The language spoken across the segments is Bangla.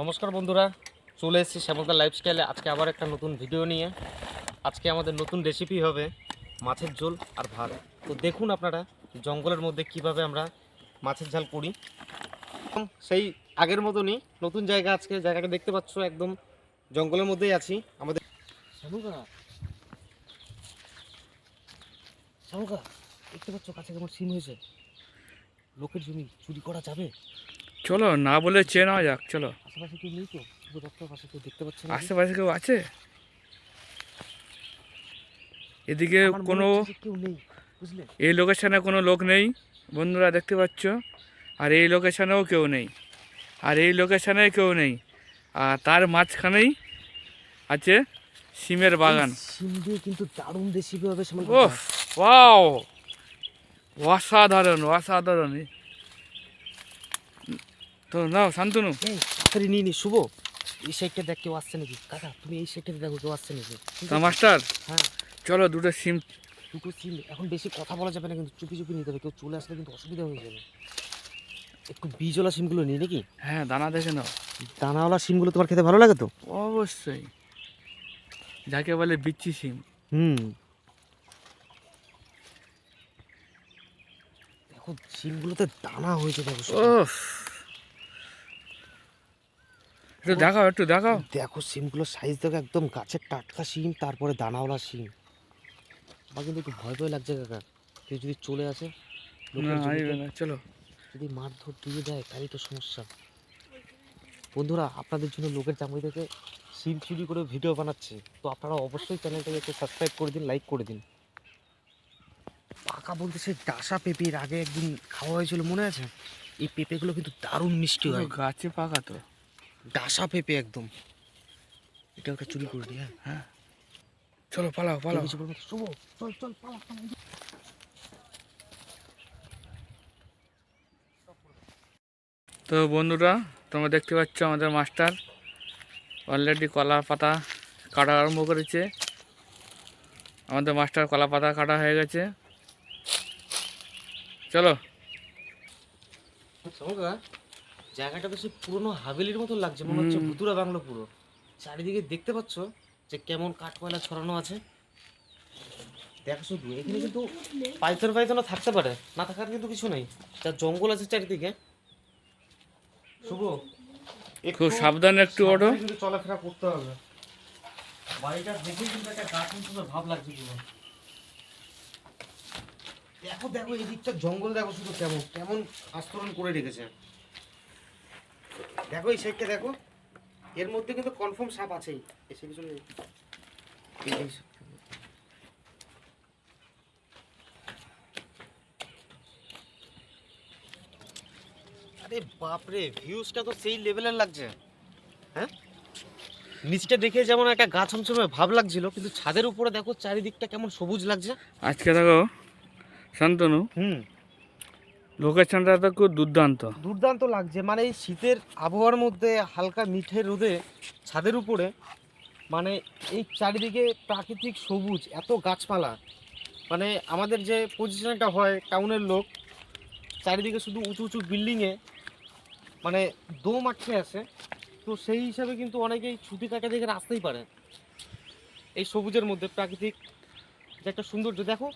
নমস্কার বন্ধুরা, চলে এসেছি শ্যামলদার লাইফস্টাইলে আজকে আবার একটা নতুন ভিডিও নিয়ে। আজকে আমাদের নতুন রেসিপি হবে মাছের ঝোল আর ভাত। তো দেখুন আপনারা জঙ্গলের মধ্যে কীভাবে আমরা মাছের ঝাল করি। সেই আগের মতনই নতুন জায়গা আজকে, জায়গাটা দেখতে পাচ্ছ একদম জঙ্গলের মধ্যেই আছি। আমাদের দেখতে পাচ্ছ কাছে কেমন সিম হয়েছে। লোকের জমি চুরি করা যাবে? চলো না বলে চেয়ে নেওয়া যাক চলো। আশেপাশে কেউ নেই তো? শুধু কেউ দেখতে পাচ্ছে আশেপাশে কেউ আছে? এদিকে কোনো এই লোকেশানে কোনো লোক নেই বন্ধুরা দেখতে পাচ্ছ? আর এই লোকেশানেও কেউ নেই আর এই লোকেশানে কেউ নেই আর তার মাঝখানেই আছে সিমের বাগান। সিম দিয়ে কিন্তু দারুণ রেসিপি হবে ও ওয়াও! অসাধারণ অসাধারণ। তো নাও শান্তনু। এই তাড়াতাড়ি নিয়ে নি শুভ। এই সাইডটা দেখ কেউ আসছে নাকি? কাকা তুমি এই সাইডটা দেখো কেউ আসছে নাকি? তা মাস্টার হ্যাঁ। চলো দুটো সিম। দুটো সিম এখন বেশি কথা বলা যাবে না কিন্তু চুপি চুপি নিতে হবে। কেউ চলে আসলে কিন্তু অসুবিধা হয়ে যাবে। একটু বীজওয়ালা সিমগুলো নিই নাকি হ্যাঁ দানা দেখে নাও। দানাওয়ালা সিমগুলো তোমার খেতে ভালো লাগে তো? অবশ্যই। যাকে বলে বিচ্ছি সিম। হুম। দেখো সিমগুলোতে দানা হয়েছে দেখো। ও একটু দেখাও একটু দেখাও। দেখো সিমগুলোর সাইজ দেখো একদম গাছের টাটকা সিম তারপরে দানাওয়ালা সিম। আমার কিন্তু একটু ভয় ভয় লাগছে কাকা। কেউ যদি চলে আসে চলো। যদি মারধর দিয়ে দেয় তারই তো সমস্যা। বন্ধুরা আপনাদের জন্য লোকের জামাই থেকে সিম চুরি করে ভিডিও বানাচ্ছে। তো আপনারা অবশ্যই চ্যানেলটাকে একটু সাবস্ক্রাইব করে দিন লাইক করে দিন। পাকা বলতে সেই ডাসা পেঁপের আগে একদিন খাওয়া হয়েছিল মনে আছে? এই পেঁপেগুলো কিন্তু দারুণ মিষ্টি হয়। গাছে পাকা তো। ডাসা পেঁপে একদম। এটা ওটা চুরি করে দিই হ্যাঁ? হ্যাঁ। চলো পালাও পালাও। কিছু বলবে? শুভ চল চল পালা পালা। তো বন্ধুরা তোমরা দেখতে পাচ্ছ আমাদের মাস্টার। অলরেডি কলা পাতা কাটা আরম্ভ করেছে। আমাদের মাস্টার কলা পাতা কাটা হয়ে গেছে। চলো। জায়গাটা বেশি পুরনো হাভেলির মতো লাগছে মনে হচ্ছে ভুতুরা বাংলো পুরো। চারিদিকে দেখতে পাচ্ছ যে কেমন কাঠ কয়লা ছড়ানো আছে। দেখো শুধু এখানে কিন্তু পাইথন পাইথনও থাকতে পারে না থাকার কিন্তু কিছু নেই। যা জঙ্গল আছে চারিদিকে। শুভ খুব সাবধানে একটু ওঠো। কিন্তু চলাফেরা করতে হবে। বাড়িটা দেখেই কিন্তু একটা গাছ অঞ্চলের ভাব লাগছে পুরো। দেখো দেখো এই দিকটা জঙ্গল দেখো শুধু কেমন কেমন আস্তরণ করে রেখেছে। দেখো এই সাইডটা দেখো। এর মধ্যে কিন্তু কনফার্ম সাপ আছেই। এসে সাইডটা। আরে বাপরে ভিউজটা তো সেই লেভেলের লাগছে। হ্যাঁ? নিচটা দেখে যেমন একটা গা ছমছমে ভাব লাগছিল কিন্তু ছাদের উপরে দেখো চারিদিকটা কেমন সবুজ লাগছে। আজকে দেখো শান্তনু হুম। লোকেশনটা তো খুব দুর্দান্ত। দুর্দান্ত লাগছে। মানে এই শীতের আবহাওয়ার মধ্যে হালকা মিঠে রোদে ছাদের উপরে মানে এই চারিদিকে প্রাকৃতিক সবুজ, এত গাছপালা। মানে আমাদের যে পজিশনটা হয় টাউনের লোক, চারিদিকে শুধু উঁচু উঁচু বিল্ডিংয়ে মানে দো আটকে আছে। তো সেই হিসাবে কিন্তু অনেকেই ছুটি কাটা দেখে আসতেই পারে। এই সবুজের মধ্যে প্রাকৃতিক যে একটা সৌন্দর্য, দেখো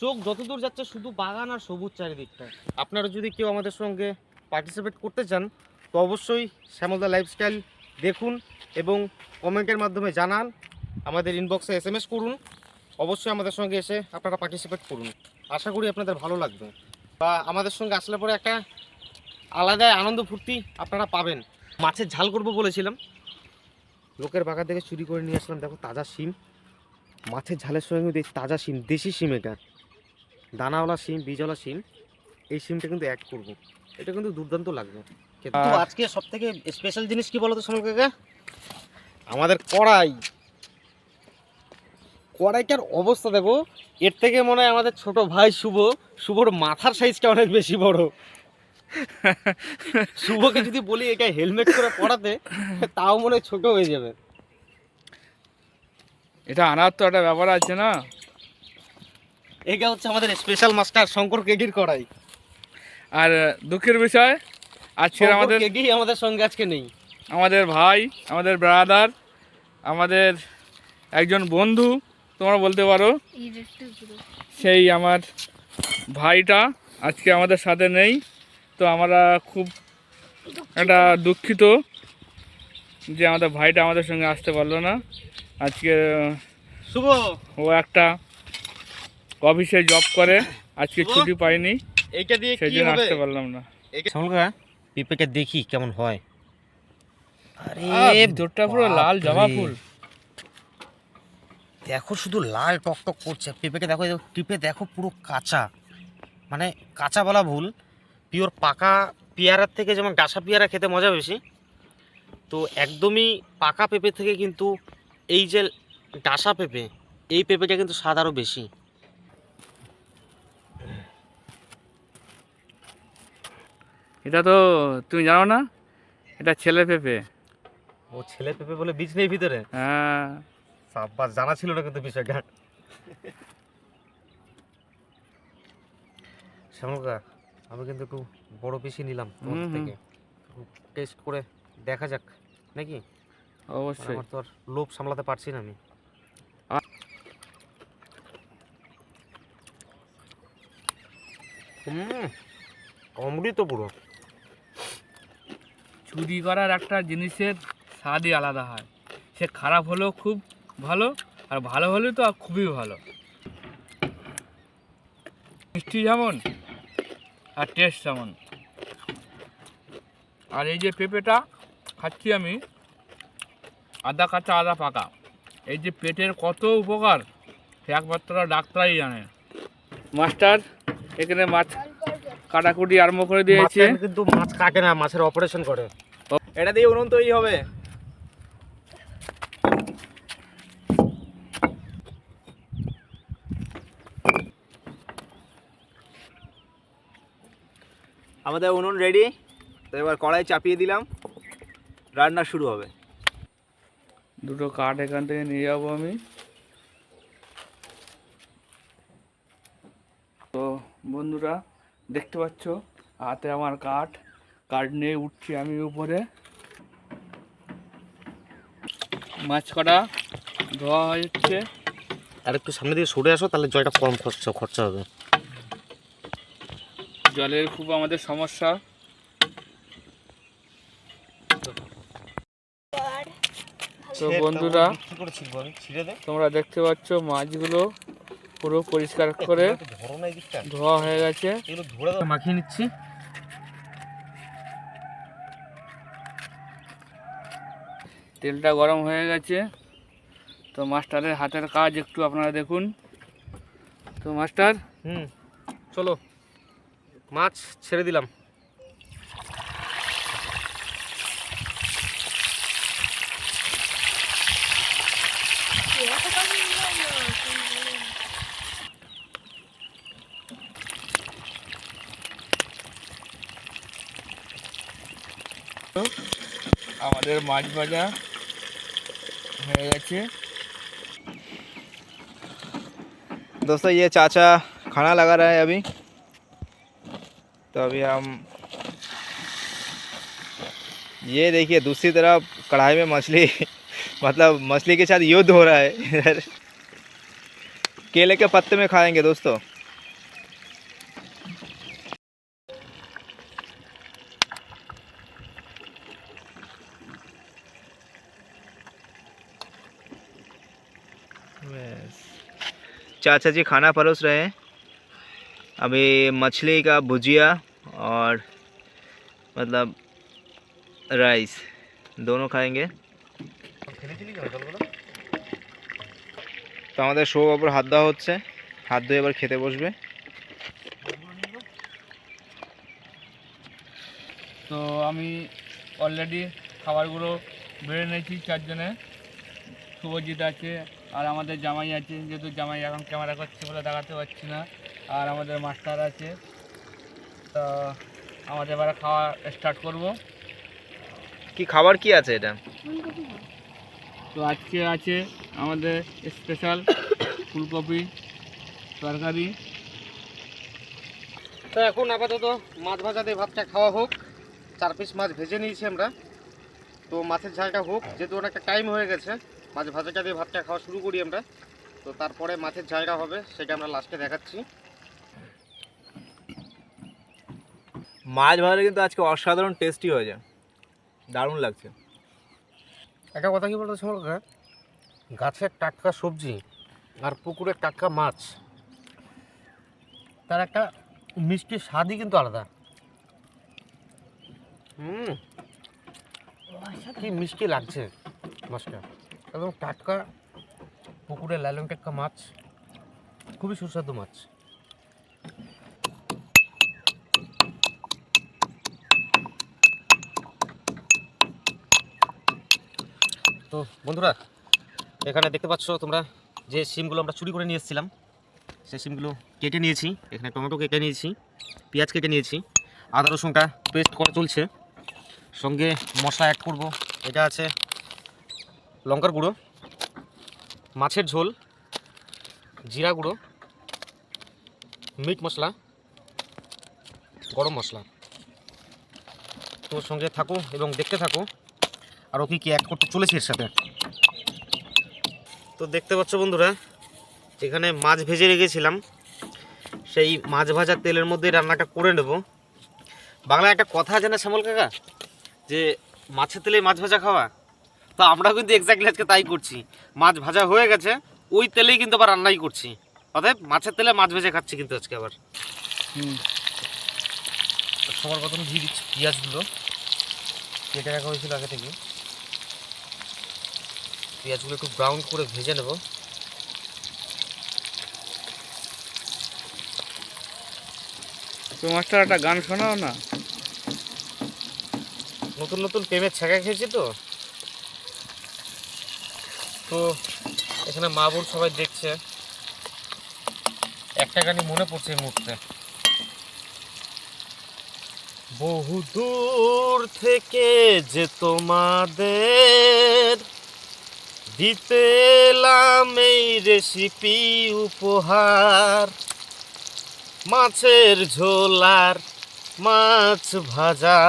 চোখ যতদূর যাচ্ছে শুধু বাগান আর সবুজ চারিদিকটা। আপনারা যদি কেউ আমাদের সঙ্গে পার্টিসিপেট করতে চান, তো অবশ্যই শ্যামলদা লাইফস্টাইল দেখুন এবং কমেন্টের মাধ্যমে জানান। আমাদের ইনবক্সে এস এম এস করুন। অবশ্যই আমাদের সঙ্গে এসে আপনারা পার্টিসিপেট করুন। আশা করি আপনাদের ভালো লাগবে। বা আমাদের সঙ্গে আসলে পরে একটা আলাদা আনন্দ ফুর্তি আপনারা পাবেন। মাছের ঝাল করব বলেছিলাম। লোকের বাগান থেকে চুরি করে নিয়ে আসলাম। দেখো তাজা শিম। মাছের ঝালের সঙ্গে তাজা শিম, দেশি শিম এটা। দানাওয়ালা সিম বীজওয়ালা সিম এই সিমটা কিন্তু অ্যাড করব। এটা কিন্তু দুর্দান্ত লাগবে। আজকে সব থেকে স্পেশাল জিনিস কি বলতো সোনাল কাকা? আমাদের কড়াই। কড়াইটার অবস্থা দেখো এর থেকে মনে হয় আমাদের ছোট ভাই শুভ শুভর মাথার সাইজটা অনেক বেশি বড়। শুভকে যদি বলি এটা হেলমেট করে পড়াতে তাও মনে হয় ছোট হয়ে যাবে। এটা আনার তো একটা ব্যাপার আছে না? এটা হচ্ছে আমাদের স্পেশাল মাস্টার শঙ্কর কেডির কড়াই। আর দুঃখের বিষয় শঙ্কর আমাদের কেডি আমাদের সঙ্গে আজকে নেই। আমাদের ভাই আমাদের ব্রাদার আমাদের একজন বন্ধু তোমরা বলতে পারো। সেই আমার ভাইটা আজকে আমাদের সাথে নেই। তো আমরা খুব একটা দুঃখিত যে আমাদের ভাইটা আমাদের সঙ্গে আসতে পারল না। আজকে শুভ। ও একটা অফিসে জব করে? আজকে ছুটি পাইনি। এইটা দিয়ে সেই কি জন্য হবে? আসতে পারলাম না। শ্যামলকা পেঁপেটা দেখি কেমন হয়। আরে ভিতরটা পুরো লাল জবা ফুল। দেখো শুধু লাল টক টক করছে। পেঁপেকে দেখো এই টিপে দেখো পুরো কাঁচা। মানে কাঁচা বলা ভুল। পিওর পাকা পেয়ারার থেকে যেমন ডাসা পেয়ারা খেতে মজা বেশি। তো একদমই পাকা পেঁপে থেকে কিন্তু এই যে ডাসা পেঁপে এই পেঁপেটা কিন্তু স্বাদ আরও বেশি। এটা তো তুমি জানো না এটা ছেলে পেঁপে। ও ছেলে পেঁপে বলে বীজ নেই ভিতরে? হ্যাঁ। সাব্বাস জানা ছিল না কিন্তু বিষয়টা। শ্যামলকা আমি কিন্তু একটু বড় পিসি নিলাম তোমার। থেকে। টেস্ট করে দেখা যাক নাকি? অবশ্যই। আমার তো আর লোভ সামলাতে পারছি না আমি। অমৃত পুরো। চুরি করার একটা জিনিসের স্বাদই আলাদা হয়। সে খারাপ হলেও খুব ভালো, আর ভালো হলেও তো খুবই ভালো। মিষ্টি যেমন, আর টেস্ট যেমন আর এই যে পেঁপেটা খাচ্ছি আমি, আদা, কাঁচা, আদা পাকা। এই যে পেটের কত উপকার একমাত্র ডাক্তারই জানে। মাস্টার, এখানে মাছ কাটাকুটি আরম্ভ করে দিয়েছে। কিন্তু মাছ কাটে না মাছের অপারেশন করে। এটা দিয়ে উনুন তৈরি হবে। আমাদের উনুন রেডি তো এবার কড়াই চাপিয়ে দিলাম। রান্না শুরু হবে। দুটো কাঠ এখান থেকে নিয়ে যাব আমি। তো বন্ধুরা দেখতে পাচ্ছ? হাতে আমার কাঠ। কাঠ নিয়ে উঠছি আমি উপরে। মাছ কটা ধোয়া হচ্ছে আর একটু সামনে দিয়ে সরে আসো তাহলে জলটা কম খরচা খরচা হবে। জলের খুব আমাদের সমস্যা। তো বন্ধুরা তোমরা দেখতে পাচ্ছ মাছগুলো। পুরো পরিষ্কার করে ধোয়া হয়ে গেছে। মাখিয়ে নিচ্ছি। তেলটা গরম হয়ে গেছে। তো মাস্টারের হাতের কাজ একটু আপনারা দেখুন। তো মাস্টার, হুম, চলো। মাছ ছেড়ে দিলাম। আমাদের মাছ ভাজা হয়ে গেছে दोस्तों ये चाचा खाना लगा रहा है अभी तो अभी हम ये देखिए दूसरी तरफ कढ़ाई में मछली मतलब मछली के साथ युद्ध हो रहा है इधर केले के पत्ते में खाएंगे दोस्तों बस। चाचा जी खाना परोस रहे हैं अभी मछली का भुजिया और मतलब राइस दोनों खाएंगे তো আমাদের শো ওপর হাত দেওয়া হচ্ছে হাত ধুয়ে এবার খেতে বসবে তো আমি অলরেডি খাবারগুলো বেড়ে নিয়েছি চারজনে শুভজিৎ আছে আর আমাদের জামাই আছে যেহেতু জামাই এখন ক্যামেরা করছে বলে দেখাতে পারছি না আর আমাদের মাস্টার আছে। তো আমাদের এবারে খাওয়া স্টার্ট করব। কি খাবার কি আছে এটা? তো আজকে আছে আমাদের স্পেশাল ফুলকপি তরকারি। তো এখন আপাতত মাছ ভাজা দিয়ে ভাতটা খাওয়া হোক চার পিস মাছ ভেজে নিয়েছি আমরা। তো মাছের ঝালটা হোক যেহেতু অনেকটা টাইম হয়ে গেছে মাছ ভাজাটা দিয়ে ভাতটা খাওয়া শুরু করি আমরা। তো তারপরে মাছের ঝালটা হবে সেটা আমরা লাস্টে দেখাচ্ছি। মাছ ভাজলে কিন্তু আজকে অসাধারণ টেস্টি হয়েছে। দারুণ লাগছে। একটা কথা কি বলতো সমল কাকা? গাছের টাটকা সবজি আর পুকুরের টাটকা মাছ তার একটা মিষ্টি স্বাদই কিন্তু আলাদা। হুম। কি মিষ্টি লাগছে মাছটা? একদম টাটকা পুকুরে লালন টাটকা মাছ। খুবই সুস্বাদু মাছ। তো বন্ধুরা, এখানে দেখতে পাচ্ছ তোমরা যে সিমগুলো আমরা চুরি করে নিয়ে এসেছিলাম। সেই সিমগুলো কেটে নিয়েছি। এখানে টমেটো কেটে নিয়েছি, পেঁয়াজ কেটে নিয়েছি, আদা রসুনটা পেস্ট করা চলছে। সঙ্গে মশলা অ্যাড করব। এটা আছে লঙ্কার গুঁড়ো, মাছের ঝোল, জিরা গুঁড়ো, মিট মশলা, গরম মশলা। তো সঙ্গে থাকো এবং দেখতে থাকো আরও কি কি অ্যাড করতে চলেছে এর সাথে। তো দেখতে পাচ্ছ বন্ধুরা, এখানে মাছ ভেজে রেখেছিলাম। সেই মাছ ভাজা তেলের মধ্যে রান্নাটা করে নেব। বাংলায় একটা কথা আছে না শ্যামল কাকা? যে মাছের তেলে মাছ ভাজা খাওয়া? তো আমরা কিন্তু এক্স্যাক্টলি আজকে তাই করছি। মাছ ভাজা হয়ে গেছে ওই তেলেই কিন্তু আবার রান্নাই করছি। অতএব মাছের তেলে মাছ ভেজে খাচ্ছি কিন্তু আজকে আবার। হুম। সবার প্রথম দিয়ে দিচ্ছি পেঁয়াজগুলো। কেটে রাখা হয়েছিল আগে থেকে। পেঁয়াজগুলো একটু ব্রাউন করে ভেজে নেব। তো মাস্টার একটা গান শোনাও না? নতুন নতুন প্রেমের ছ্যাঁকা খেয়েছি তো? তো এখানে মা বোন সবাই দেখছে। একটা গানই মনে পড়ছে এই মুহূর্তে। বহু দূর থেকে যে তোমাদের দিতে এই রেসিপি উপহার। মাছের ঝোলার মাছ ভাজা।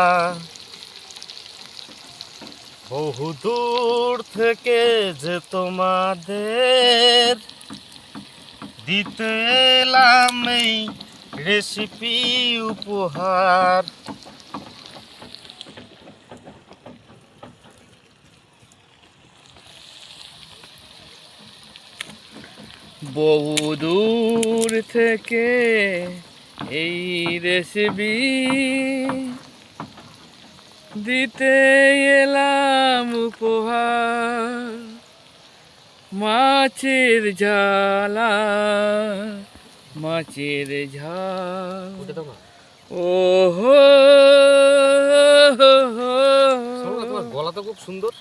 বহু দূর থেকে যে তোমাদের দিতে এলাম এই রেসিপি উপহার। বহু দূর থেকে এই রেসিপি দিতে এলাম উপহার মাছের ঝালা মাছের ঝাল। ও হো গলা তো খুব সুন্দর।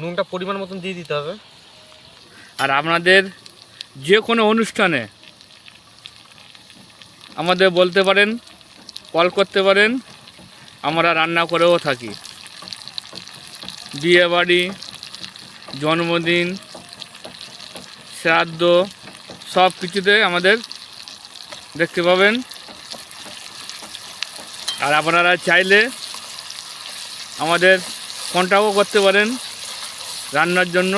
নুনটা পরিমাণ মতন দিয়ে দিতে হবে। আর আপনাদের যে কোনো অনুষ্ঠানে আমাদের বলতে পারেন কল করতে পারেন। আমরা রান্না করেও থাকি। বিয়েবাড়ি, জন্মদিন, শ্রাদ্ধ সব কিছুতে আমাদের দেখতে পাবেন। আর আপনারা চাইলে আমাদের কন্ট্যাক্টও করতে পারেন রান্নার জন্য।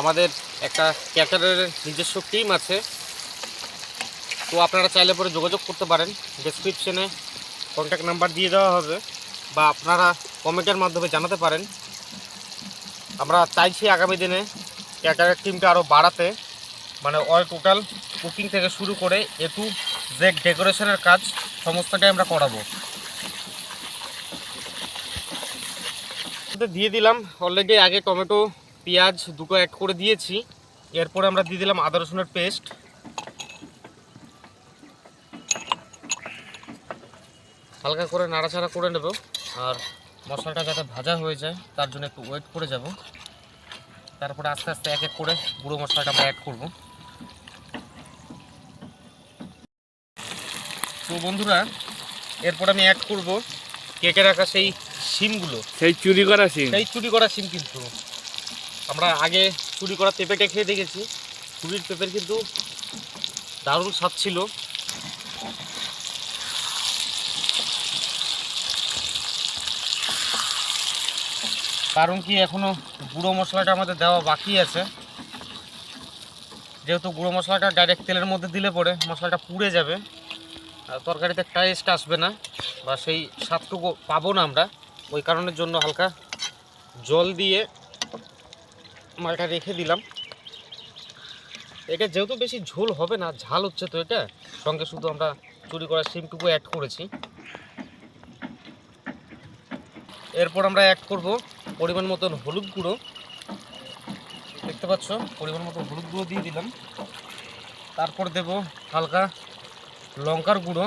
আমাদের একটা ক্যাটারের নিজস্ব টিম আছে। তো আপনারা চাইলে পরে যোগাযোগ করতে পারেন। ডেসক্রিপশনে কন্ট্যাক্ট নাম্বার দিয়ে দেওয়া হবে বা আপনারা কমেন্টের মাধ্যমে জানাতে পারেন। আমরা চাইছি আগামী দিনে ক্যাটারের টিমটা আরও বাড়াতে। মানে অল টোটাল কুকিং থেকে শুরু করে এ টু ডেকোরেশনের কাজ সমস্তটাই আমরা করাবো। দিয়ে দিলাম অলরেডি আগে টমেটো, পেঁয়াজ দুটো অ্যাড করে দিয়েছি। এরপরে আমরা দিয়ে দিলাম আদা রসুনের পেস্ট হালকা করে নাড়াচাড়া করে নেব। আর মশলাটা যাতে ভাজা হয়ে যায় তার জন্য একটু ওয়েট করে যাব। তারপরে আস্তে আস্তে এক এক করে গুঁড়ো মশলাটা আমরা অ্যাড করব। তো বন্ধুরা এরপর আমি অ্যাড করব কেটে রাখা সেই সিমগুলো সেই চুরি করা সিম সেই চুরি করা সিম কিন্তু। আমরা আগে চুরি করা পেঁপেটা খেয়ে দেখেছি। চুরির পেঁপের কিন্তু দারুণ স্বাদ ছিল। কারণ কি এখনও গুঁড়ো মশলাটা আমাদের দেওয়া বাকি আছে। যেহেতু গুঁড়ো মশলাটা ডাইরেক্ট তেলের মধ্যে দিলে পরে মশলাটা পুড়ে যাবে। তরকারিতে টেস্ট আসবে না বা সেই স্বাদটুকু পাবো না আমরা। ওই কারণের জন্য হালকা জল দিয়ে মালটা রেখে দিলাম। এটা যেহেতু বেশি ঝোল হবে না, ঝাল হচ্ছে তো এটা। সঙ্গে শুধু আমরা চুরি করা সিমটুকু অ্যাড করেছি। এরপর আমরা অ্যাড করব পরিমাণ মতন হলুদ গুঁড়ো। দেখতে পাচ্ছ, পরিমাণ মতো হলুদ গুঁড়ো দিয়ে দিলাম। তারপর দেব হালকা লঙ্কার গুঁড়ো।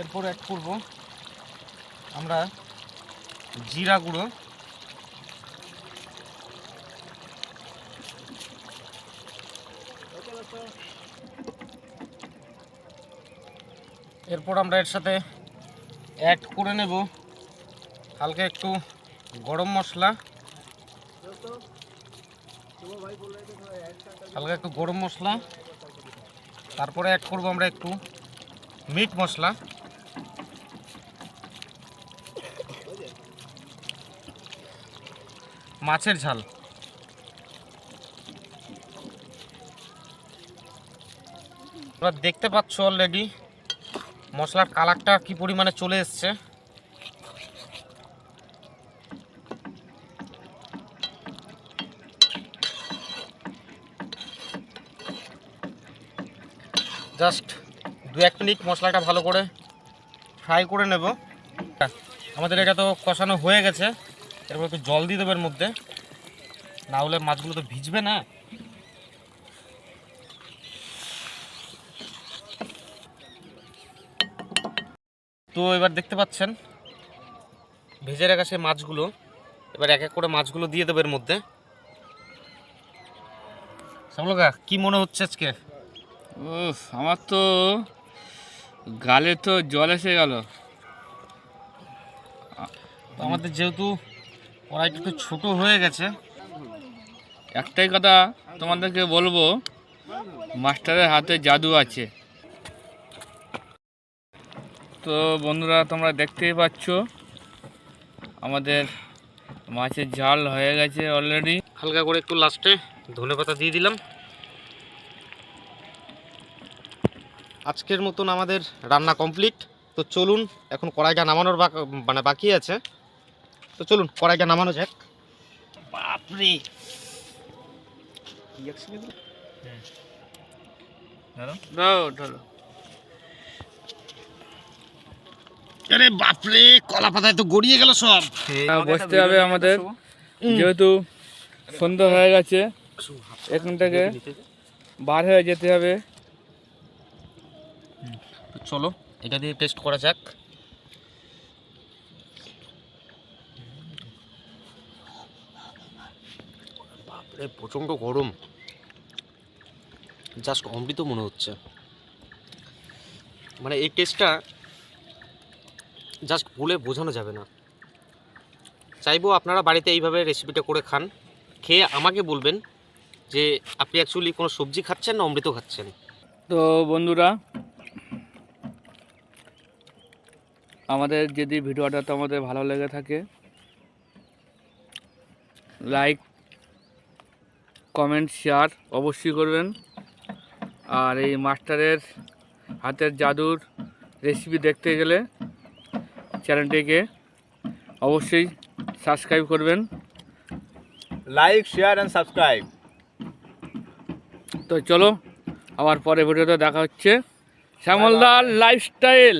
এরপর অ্যাড করব আমরা জিরা গুঁড়ো। এরপর আমরা এর সাথে অ্যাড করে নেব। হালকা একটু গরম মশলা। হালকা একটু গরম মশলা। তারপরে অ্যাড করব আমরা একটু মিট মশলা। মাছের ঝাল। দেখতে পাচ্ছ অলরেডি মশলার কালারটা কি পরিমাণে চলে এসছে? জাস্ট দু এক মিনিট মশলাটা ভালো করে ফ্রাই করে নেব। আমাদের এটা তো কষানো হয়ে গেছে, এরপর একটু জল দিয়ে দেবো এর মধ্যে। না হলে মাছগুলো তো ভিজবে না। তো এবার দেখতে পাচ্ছেন ভেজে রাখা সেই মাছগুলো এবার এক এক করে মাছগুলো দিয়ে দেবো এর মধ্যে। সামলকা কি মনে হচ্ছে আজকে? উফ আমার তো গালে তো জল এসে গেল। আমাদের যেহেতু কড়াইটা একটু ছোটো হয়ে গেছে একটাই কথা তোমাদেরকে বলব মাস্টারের হাতে জাদু আছে। তো বন্ধুরা তোমরা দেখতেই পাচ্ছ আমাদের মাছের ঝাল হয়ে গেছে অলরেডি হালকা করে একটু লাস্টে ধনে পাতা দিয়ে দিলাম। আজকের মতন আমাদের রান্না কমপ্লিট তো চলুন এখন কড়াইটা নামানোর বাক- মানে বাকি আছে। তো চলুন কড়াইটা নামানো যাক। বাপরে! ধরো। আরে বাপরে কলা পাতায় তো গড়িয়ে গেল সব। বসতে হবে আমাদের। যেহেতু সন্ধ্যা হয়ে গেছে এখান থেকে বার হয়ে যেতে হবে। চলো এটা দিয়ে টেস্ট করা যাক। বাপরে প্রচণ্ড গরম। জাস্ট অমৃত মনে হচ্ছে। মানে এই টেস্টটা জাস্ট বলে বোঝানো যাবে না। চাইব আপনারা বাড়িতে এইভাবে রেসিপিটা করে খান। খেয়ে আমাকে বলবেন যে আপনি অ্যাকচুয়ালি কোনো সবজি খাচ্ছেন না অমৃত খাচ্ছেন। তো বন্ধুরা, আমাদের যদি ভিডিওটা তোমাদের ভালো লেগে থাকে লাইক কমেন্ট শেয়ার অবশ্যই করবেন। আর এই মাস্টারের হাতের জাদুর রেসিপি দেখতে গেলে চ্যানেলটিকে অবশ্যই সাবস্ক্রাইব করবেন। Like share and subscribe. তো চলো আমার পরে ভিডিওতে দেখা হচ্ছে। শ্যামলদার লাইফস্টাইল।